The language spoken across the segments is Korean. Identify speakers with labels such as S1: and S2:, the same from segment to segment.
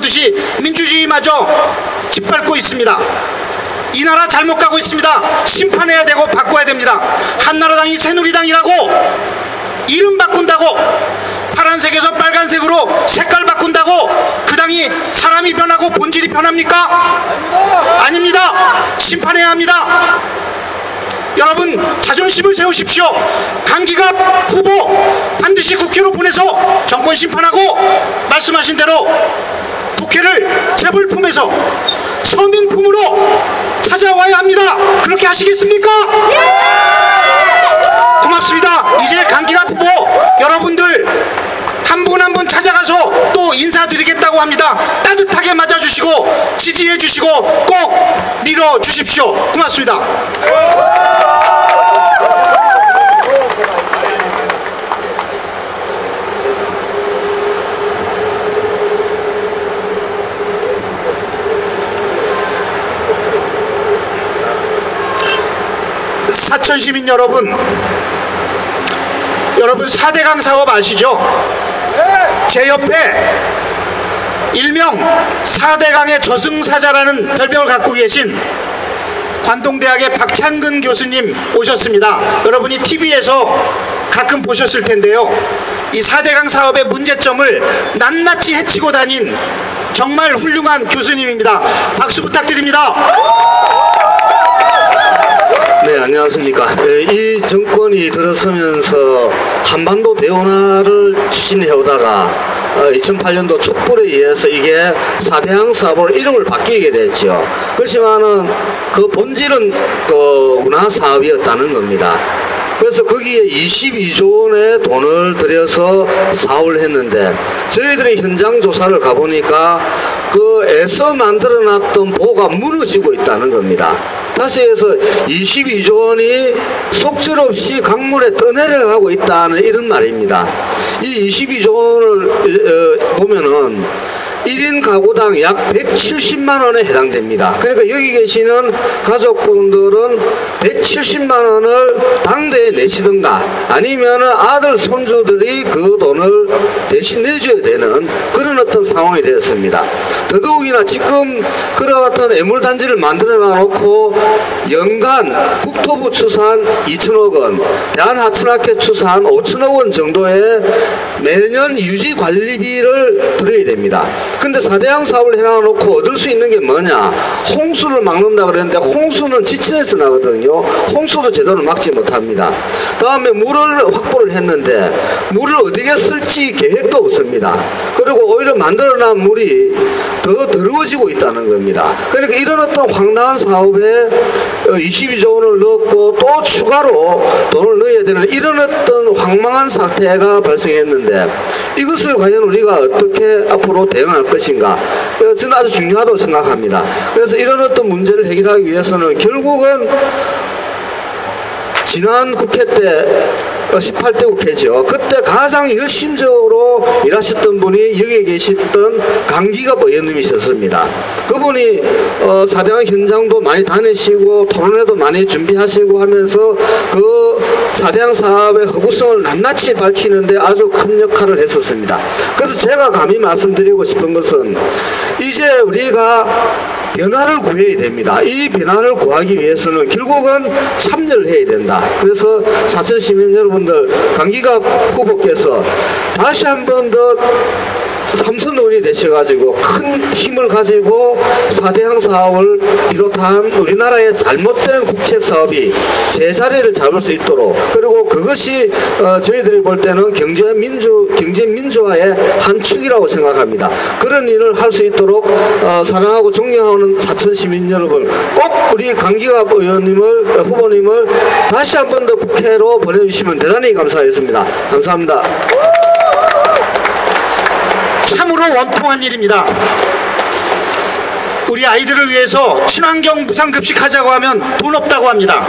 S1: 짓밟고듯이 민주주의마저 짓밟고 있습니다. 이 나라 잘못 가고 있습니다. 심판해야 되고 바꿔야 됩니다. 한나라당이 새누리당이라고 이름 바꾼다고 파란색에서 빨간색으로 색깔 바꾼다고 그 당이 사람이 변하고 본질이 변합니까? 아닙니다. 심판해야 합니다. 여러분 자존심을 세우십시오. 강기갑 후보 반드시 국회로 보내서 정권 심판하고 말씀하신 대로 국회를 재불품에서 서민품으로 찾아와야 합니다. 그렇게 하시겠습니까? 고맙습니다. 이제 강기갑 후보 여러분들 한분 한분 찾아가서 또 인사드리겠다고 합니다. 따뜻하게 맞아주시고 지지해 주시고 꼭 밀어 주십시오. 고맙습니다. 사천 시민 여러분, 여러분 4대강 사업 아시죠? 제 옆에 일명 4대강의 저승사자라는 별명을 갖고 계신 관동대학의 박찬근 교수님 오셨습니다. 여러분이 TV에서 가끔 보셨을 텐데요. 이 4대강 사업의 문제점을 낱낱이 해치고 다닌 정말 훌륭한 교수님입니다. 박수 부탁드립니다.
S2: 네, 안녕하십니까. 예, 이 정권이 들어서면서 한반도 대운하를 추진해오다가 2008년도 촛불에 의해서 이게 사대항 사업으로 이름을 바뀌게 됐죠. 그렇지만은 그 본질은 그 운하 사업이었다는 겁니다. 그래서 거기에 22조 원의 돈을 들여서 사업을 했는데 저희들이 현장 조사를 가보니까 그 애써 만들어놨던 보가 무너지고 있다는 겁니다. 다시 해서 22조 원이 속절없이 강물에 떠내려가고 있다는 이런 말입니다. 이 22조 원을 어, 보면은 1인 가구당 약 170만 원에 해당됩니다. 그러니까 여기 계시는 가족분들은 170만 원을 당대에 내시든가 아니면 아들 손주들이 그 돈을 대신 내줘야 되는 그런 어떤 상황이 되었습니다. 더더욱이나 지금 그와 같은 애물단지를 만들어 놓고 연간 국토부 추산 2천억 원, 대한하천학회 추산 5천억 원 정도의 매년 유지 관리비를 들여야 됩니다. 근데 사대양 사업을 해놔놓고 얻을 수 있는 게 뭐냐? 홍수를 막는다 그랬는데 홍수는 지친에서 나거든요. 홍수도 제대로 막지 못합니다. 다음에 물을 확보를 했는데 물을 어디에 쓸지 계획도 없습니다. 그리고 오히려 만들어놓은 물이 더 더러워지고 있다는 겁니다. 그러니까 이런 어떤 황당한 사업에 22조 원을 넣고 또 추가로 돈을 넣어야 되는 이런 어떤 황망한 사태가 발생했는데 이것을 과연 우리가 어떻게 앞으로 대응할 것인가 저는 아주 중요하다고 생각합니다. 그래서 이런 어떤 문제를 해결하기 위해서는 결국은 지난 국회 때 18대 국회죠. 그때 가장 열심적으로 일하셨던 분이 여기에 계셨던 강기갑 의원님이셨습니다. 그분이 어, 사대강 현장도 많이 다니시고 토론회도 많이 준비하시고 하면서 그 사대강 사업의 허구성을 낱낱이 밝히는데 아주 큰 역할을 했었습니다. 그래서 제가 감히 말씀드리고 싶은 것은 이제 우리가 변화를 구해야 됩니다. 이 변화를 구하기 위해서는 결국은 참여를 해야 된다. 그래서 사천 시민 여러분 들 강기갑 후보께서 다시 한 번 더 삼선의원이 되셔가지고 큰 힘을 가지고 사대항 사업을 비롯한 우리나라의 잘못된 국책 사업이 제자리를 잡을 수 있도록 그리고 그것이 어 저희들이 볼 때는 경제 민주 경제 민주화의 한 축이라고 생각합니다. 그런 일을 할 수 있도록 어 사랑하고 존경하는 사천 시민 여러분 꼭 우리 강기갑 의원님을 후보님을 다시 한 번 더 국회로 보내주시면 대단히 감사하겠습니다. 감사합니다.
S1: 참으로 원통한 일입니다. 우리 아이들을 위해서 친환경 무상급식 하자고 하면 돈 없다고 합니다.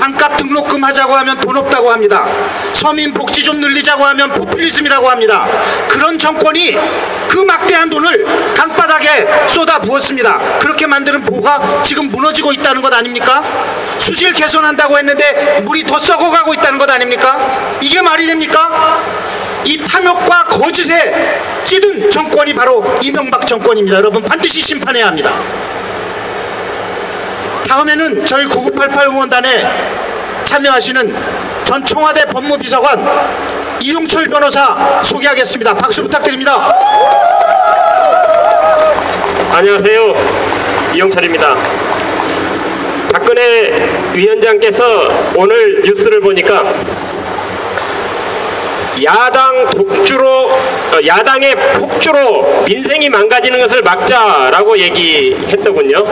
S1: 반값 등록금 하자고 하면 돈 없다고 합니다. 서민 복지 좀 늘리자고 하면 포퓰리즘이라고 합니다. 그런 정권이 그 막대한 돈을 강바닥에 쏟아 부었습니다. 그렇게 만드는 보가 지금 무너지고 있다는 것 아닙니까? 수질 개선한다고 했는데 물이 더 썩어가고 있다는 것 아닙니까? 이게 말이 됩니까? 이 탐욕과 거짓에 찌든 정권이 바로 이명박 정권입니다. 여러분 반드시 심판해야 합니다. 다음에는 저희 9988 응원단에 참여하시는 전 청와대 법무비서관 이용철 변호사 소개하겠습니다. 박수 부탁드립니다.
S3: 안녕하세요. 이영철입니다. 박근혜 위원장께서 오늘 뉴스를 보니까 야당 독주로 어, 야당의 폭주로 민생이 망가지는 것을 막자라고 얘기했더군요.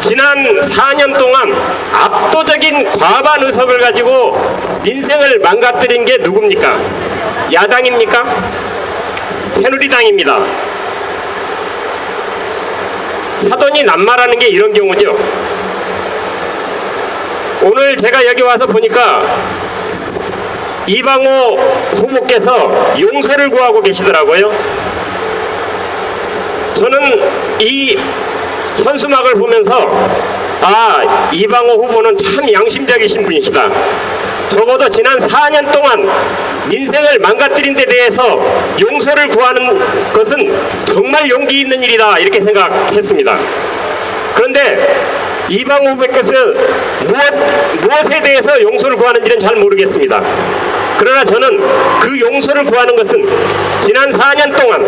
S3: 지난 4년 동안 압도적인 과반 의석을 가지고 민생을 망가뜨린 게 누굽니까? 야당입니까? 새누리당입니다. 사돈이 남말하는 게 이런 경우죠. 오늘 제가 여기 와서 보니까 이방호 후보께서 용서를 구하고 계시더라고요. 저는 이 현수막을 보면서 아 이방호 후보는 참 양심적이신 분이시다. 적어도 지난 4년 동안 민생을 망가뜨린 데 대해서 용서를 구하는 것은 정말 용기 있는 일이다 이렇게 생각했습니다. 그런데 이방 후보께서 무엇, 무엇에 대해서 용서를 구하는지는 잘 모르겠습니다. 그러나 저는 그 용서를 구하는 것은 지난 4년 동안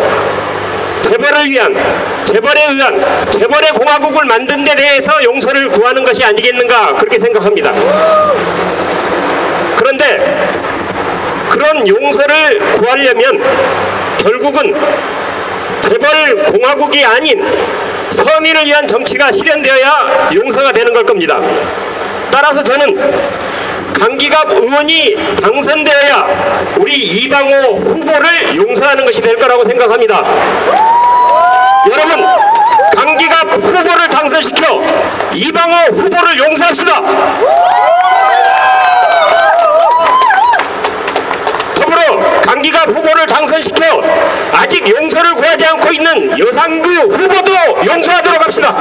S3: 재벌을 위한 재벌에 의한 재벌의 공화국을 만든 데 대해서 용서를 구하는 것이 아니겠는가 그렇게 생각합니다. 그런데 그런 용서를 구하려면 결국은 재벌 공화국이 아닌 서민을 위한 정치가 실현되어야 용서가 되는 걸 겁니다. 따라서 저는 강기갑 의원이 당선되어야 우리 이방호 후보를 용서하는 것이 될 거라고 생각합니다. 여러분 강기갑 후보를 당선시켜 이방호 후보를 용서합시다. 더불어 강기갑 후보를 당선시켜 아직 용서를 구하지 않고 있는 여상규 후보도 용서하도록 합시다.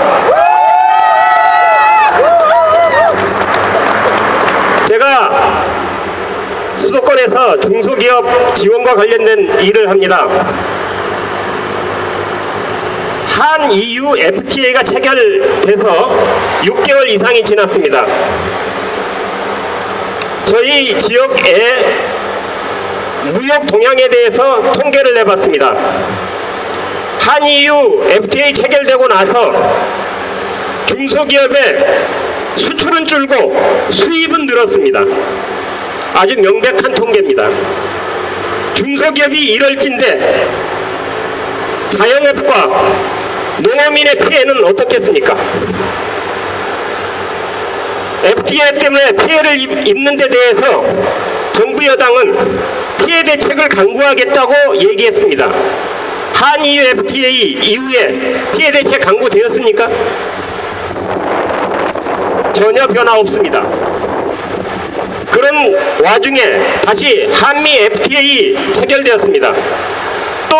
S3: 제가 수도권에서 중소기업 지원과 관련된 일을 합니다. 한 EU FTA가 체결돼서 6개월 이상이 지났습니다. 저희 지역에 무역 동향에 대해서 통계를 내봤습니다. 한 EU FTA 체결되고 나서 중소기업의 수출은 줄고 수입은 늘었습니다. 아주 명백한 통계입니다. 중소기업이 이럴진데 자영업과 농어민의 피해는 어떻겠습니까? FTA 때문에 피해를 입는 데 대해서 정부 여당은 피해 대책을 강구하겠다고 얘기했습니다. 한EU FTA 이후에 피해 대책 강구되었습니까? 전혀 변화 없습니다. 그런 와중에 다시 한미 FTA 체결되었습니다. 또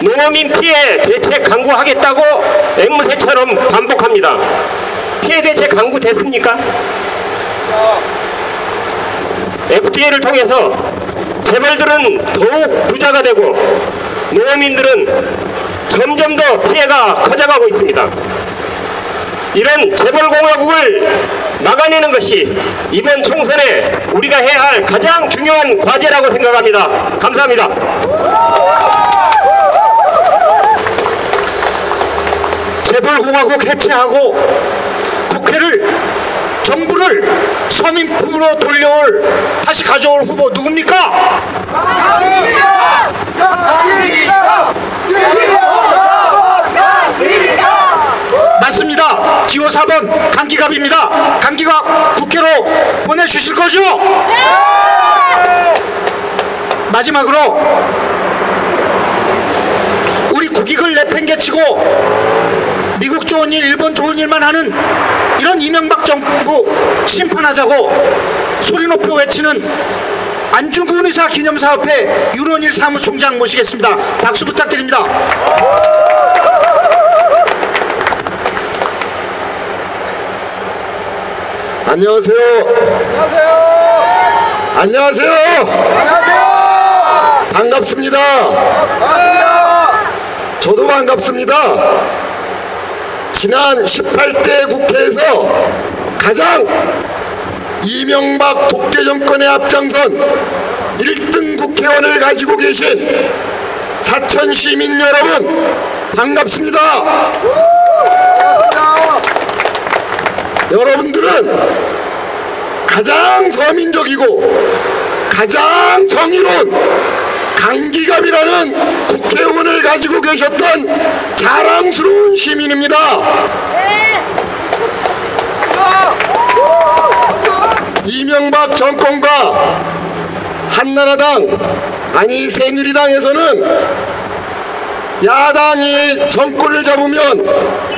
S3: 농어민 피해 대책 강구하겠다고 앵무새처럼 반복합니다. 피해 대책 강구 됐습니까? FTA를 통해서 재벌들은 더욱 부자가 되고 농어민들은 점점 더 피해가 커져가고 있습니다. 이런 재벌공화국을 막아내는 것이 이번 총선에 우리가 해야 할 가장 중요한 과제라고 생각합니다. 감사합니다.
S1: 재벌공화국 해체하고 국회를 정부를 서민품으로 돌려올 다시 가져올 후보 누굽니까? 맞습니다. 기호 4번 강기갑입니다. 강기갑 국회로 보내주실 거죠? 마지막으로 우리 국익을 내팽개치고 미국 좋은 일, 일본 좋은 일만 하는 이런 이명박 정부 심판하자고 소리 높여 외치는 안중근 의사 기념사업회 유론일 사무총장 모시겠습니다. 박수 부탁드립니다.
S4: 안녕하세요. 안녕하세요. 안녕하세요. 반갑습니다. 저도 반갑습니다. 지난 18대 국회에서 가장 이명박 독재 정권의 앞장선 1등 국회의원을 가지고 계신 사천 시민 여러분 반갑습니다. 여러분들은 가장 서민적이고 가장 정의로운 강기갑이라는 국회의원을 가지고 계셨던 자랑스러운 시민입니다. 이명박 정권과 한나라당 아니 새누리당에서는 야당이 정권을 잡으면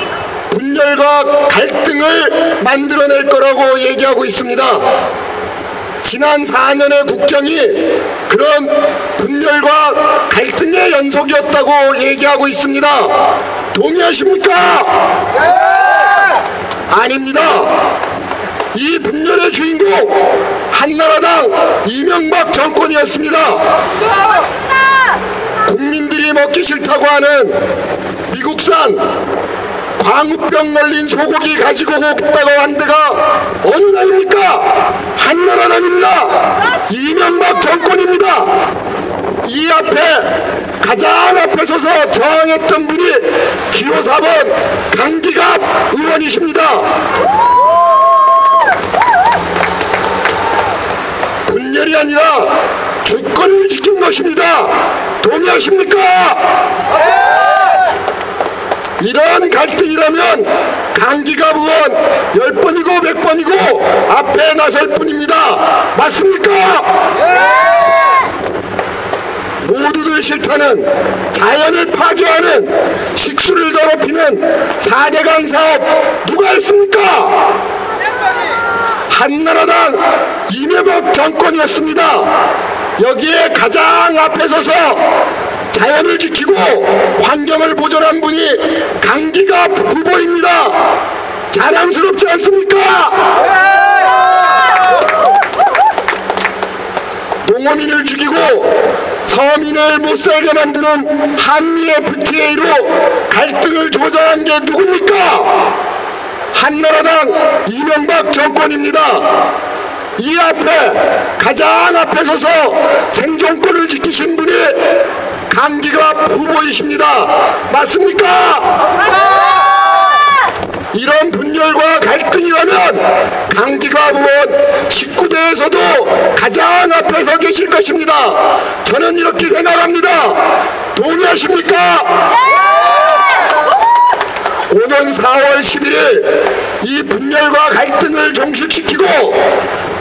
S4: 분열과 갈등을 만들어낼 거라고 얘기하고 있습니다. 지난 4년의 국정이 그런 분열과 갈등의 연속이었다고 얘기하고 있습니다. 동의하십니까? 아닙니다. 이 분열의 주인공 한나라당 이명박 정권이었습니다. 국민들이 먹기 싫다고 하는 미국산 광우병 걸린 소고기 가지고 오겠다고 한 데가 어느 나라입니까? 한나라당입니다. 이명박 정권입니다. 이 앞에 가장 앞에 서서 저항했던 분이 기호 4번 강기갑 의원이십니다. 분열이 아니라 주권을 지킨 것입니다. 동의하십니까? 이런 갈등이라면 강기갑 의원 10번이고 100번이고 앞에 나설 뿐입니다. 맞습니까? 모두들 싫다는 자연을 파괴하는 식수를 더럽히는 4대강 사업 누가 했습니까? 한나라당 이명박 정권이었습니다. 여기에 가장 앞에 서서 자연을 지키고 환경을 보존한 분이 강기갑 후보입니다. 자랑스럽지 않습니까? 농어민을 죽이고 서민을 못살게 만드는 한미 FTA로 갈등을 조장한 게 누굽니까? 한나라당 이명박 정권입니다. 이 앞에 가장 앞에 서서 생존권을 지키신 분이 강기갑 후보이십니다. 맞습니까? 이런 분열과 갈등이라면 강기갑 의원 19대에서도 가장 앞에 서 계실 것입니다. 저는 이렇게 생각합니다. 동의하십니까? 오는 4월 11일 이 분열과 갈등을 종식시키고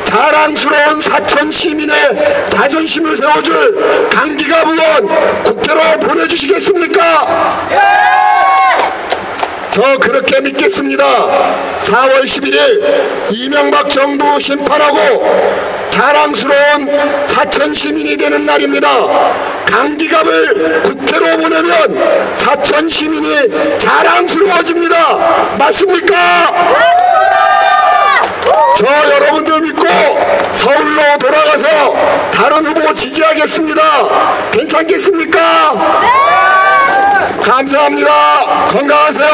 S4: 자랑스러운 사천 시민의 자존심을 세워줄 강기갑 의원 국회로 보내주시겠습니까? 저 그렇게 믿겠습니다. 4월 11일 이명박 정부 심판하고 자랑스러운 사천 시민이 되는 날입니다. 강기갑을 국회로 보내면 사천 시민이 자랑스러워집니다. 맞습니까? 저 서울로 돌아가서 다른 후보 지지하겠습니다. 괜찮겠습니까? 감사합니다. 건강하세요.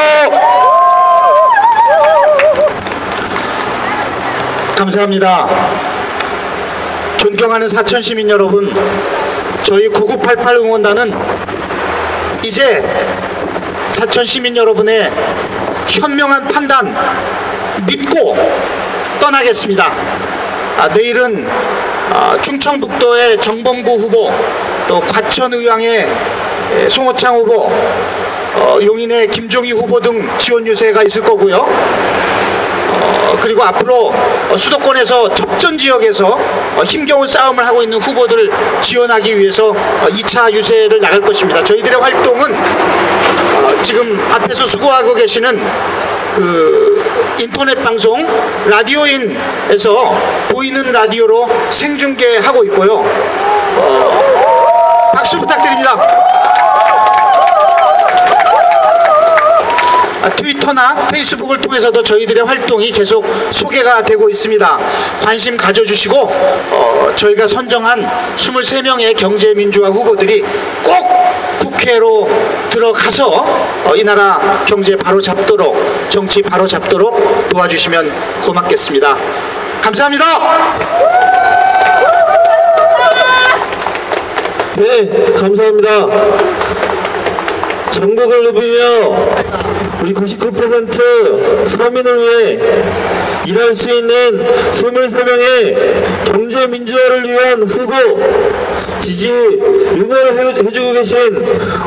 S1: 감사합니다. 존경하는 사천 시민 여러분, 저희 9988 응원단은 이제 사천 시민 여러분의 현명한 판단 믿고 떠나겠습니다. 아, 내일은 아, 충청북도의 정범구 후보, 또 과천의왕의 에, 송호창 후보, 어, 용인의 김종희 후보 등 지원 유세가 있을 거고요. 어, 그리고 앞으로 어, 수도권에서 접전 지역에서 어, 힘겨운 싸움을 하고 있는 후보들을 지원하기 위해서 어, 2차 유세를 나갈 것입니다. 저희들의 활동은 어, 지금 앞에서 수고하고 계시는 그 인터넷 방송 라디오인에서 보이는 라디오로 생중계하고 있고요. 어, 박수 부탁드립니다. 아, 트위터나 페이스북을 통해서도 저희들의 활동이 계속 소개가 되고 있습니다. 관심 가져주시고 어, 저희가 선정한 23명의 경제민주화 후보들이 꼭 국회로 들어가서 어, 이 나라 경제 바로 잡도록 정치 바로 잡도록 도와주시면 고맙겠습니다. 감사합니다.
S5: 네, 감사합니다. 전국을 누비며 우리 99% 서민을 위해 일할 수 있는 23명의 경제 민주화를 위한 후보 지지 응원을 해- 해주고 계신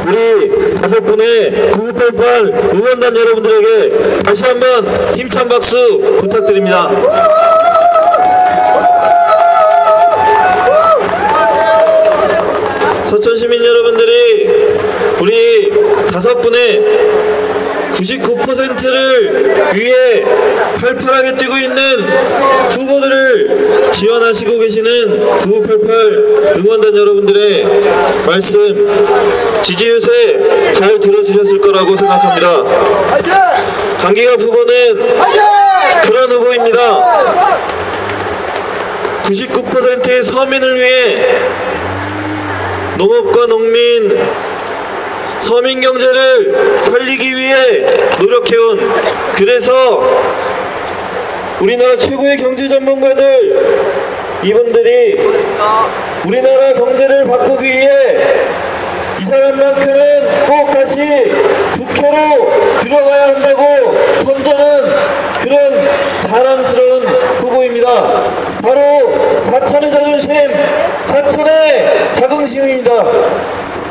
S5: 우리 다섯 분의 9988 응원단 여러분들에게 다시 한번 힘찬 박수 부탁드립니다. 서천 시민 여러분들이 우리 다섯 분의 99%를 위해 팔팔하게 뛰고 있는 후보들을 지원하시고 계시는 9988 응원단 여러분들의 말씀 지지 유세 잘 들어주셨을 거라고 생각합니다. 강기갑 후보는 그런 후보입니다. 99%의 서민을 위해 농업과 농민, 서민 경제를 살리기 위해 노력해온 그래서 우리나라 최고의 경제 전문가들 이분들이 우리나라 경제를 바꾸기 위해 이 사람만큼은 꼭 다시 국회로 들어가야 한다고 선전한 그런 자랑스러운 후보입니다. 바로 사천의 자존심, 사천의 자긍심입니다.